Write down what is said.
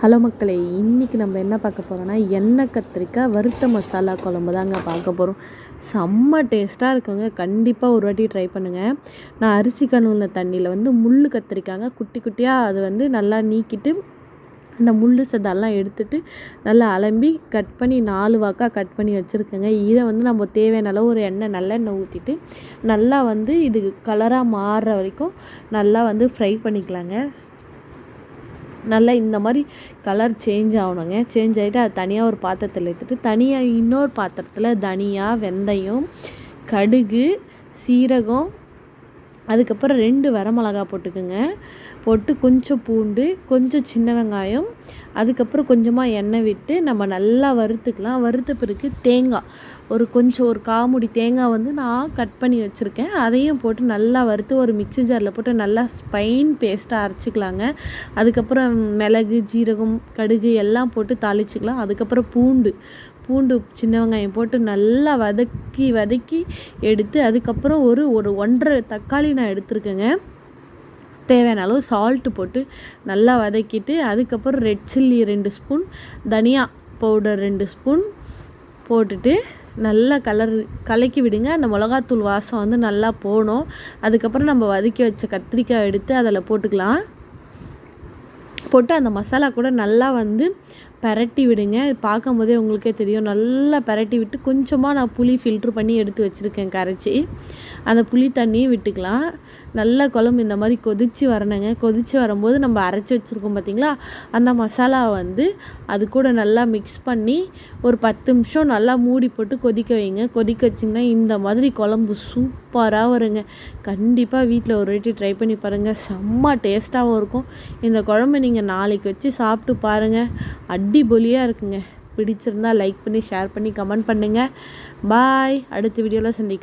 Hello மக்களே இன்றைக்கி நம்ம என்ன பார்க்க போகிறோன்னா எண்ணெய் கத்திரிக்காய் வறுத்த மசாலா குழம்பு தாங்க பார்க்க போகிறோம் செம்ம டேஸ்ட்டாக இருக்குங்க. கண்டிப்பாக ஒரு வாட்டி ட்ரை பண்ணுங்கள் நான் அரிசி கணுவில் தண்ணியில் வந்து முள் கத்திரிக்காங்க. குட்டி குட்டியாக அது வந்து நல்லா நீக்கிட்டு அந்த முள் சதெல்லாம் எடுத்துட்டு நல்லா அலம்பி கட் பண்ணி நாலு வாக்காக கட் பண்ணி வச்சுருக்கேங்க. இதை வந்து நம்ம தேவையான அளவு ஒரு எண்ணெய் நல்லெண்ணெய் ஊற்றிட்டு நல்லா வந்து இது கலராக மாறுற வரைக்கும் நல்லா வந்து ஃப்ரை பண்ணிக்கலாங்க. நல்லா இந்த மாதிரி கலர் சேஞ்ச் ஆகணுங்க. சேஞ்ச் ஆகிட்டு அது தனியாக ஒரு பாத்திரத்தில் எடுத்துட்டு தனியாக இன்னொரு பாத்திரத்தில் தனியாக வெந்தயம் கடுகு சீரகம் அதுக்கப்புறம் ரெண்டு வரமிளகா போட்டுக்கோங்க. போட்டு கொஞ்சம் பூண்டு கொஞ்சம் சின்ன வெங்காயம் அதுக்கப்புறம் கொஞ்சமாக எண்ணெய் விட்டு நம்ம நல்லா வறுத்துக்கலாம். வறுத்த பிறகு தேங்காய். ஒரு கொஞ்சம் ஒரு காமுடி தேங்காய் வந்து நான் கட் பண்ணி வச்சுருக்கேன். அதையும் போட்டு நல்லா வறுத்து ஒரு மிக்சி ஜாரில் போட்டு நல்லா ஸ்பைன் பேஸ்ட்டாக அரைச்சிக்கலாங்க. அதுக்கப்புறம் மிளகு ஜீரகம் கடுகு எல்லாம் போட்டு தாளிச்சிக்கலாம். அதுக்கப்புறம் பூண்டு. பூண்டு சின்ன வெங்காயம் போட்டு நல்லா வதக்கி வதக்கி எடுத்து அதுக்கப்புறம் ஒரு ஒரு ஒன்றரை தக்காளி நான் எடுத்துருக்கேங்க. தேவையான அளவு சால்ட்டு போட்டு நல்லா வதக்கிட்டு அதுக்கப்புறம் ரெட் சில்லி ரெண்டு ஸ்பூன் தனியா பவுடர் ரெண்டு ஸ்பூன் போட்டுட்டு நல்லா கலர் கலக்கி விடுங்க. அந்த மிளகாத்தூள் வாசம் வந்து நல்லா போகணும். அதுக்கப்புறம் நம்ம வதக்கி வச்ச கத்திரிக்காய் எடுத்து அதில் போட்டுக்கலாம். போட்டு அந்த மசாலா கூட நல்லா வந்து பரட்டி விடுங்க. பார்க்கும் போதே உங்களுக்கே தெரியும். நல்லா பரட்டி விட்டு கொஞ்சமாக நான் புளி ஃபில்ட்ரு பண்ணி எடுத்து வச்சுருக்கேன் கரைச்சி. அந்த புளி தண்ணியை விட்டுக்கலாம். நல்லா குழம்பு இந்த மாதிரி கொதித்து வரணுங்க. கொதித்து வரும்போது நம்ம அரைச்சி வச்சுருக்கோம் பார்த்திங்களா? அந்த மசாலா வந்து அது கூட நல்லா மிக்ஸ் பண்ணி ஒரு பத்து நிமிஷம் நல்லா மூடி போட்டு கொதிக்க வைங்க. கொதிக்க வச்சிங்கன்னா இந்த மாதிரி குழம்பு சூப்பராக வருங்க. கண்டிப்பாக வீட்டில் ஒரு வாட்டி ட்ரை பண்ணி பாருங்கள் செம்ம டேஸ்ட்டாகவும் இருக்கும். இந்த குழம்பு நீங்கள் நாளைக்கு வச்சு சாப்பிட்டு பாருங்கள் அட் அடி பொலியாக இருக்குங்க. பிடிச்சிருந்தா லைக் பண்ணி ஷேர் பண்ணி கமெண்ட் பண்ணுங்கள் பாய் அடுத்த வீடியோவில் சந்திக்கலாம்.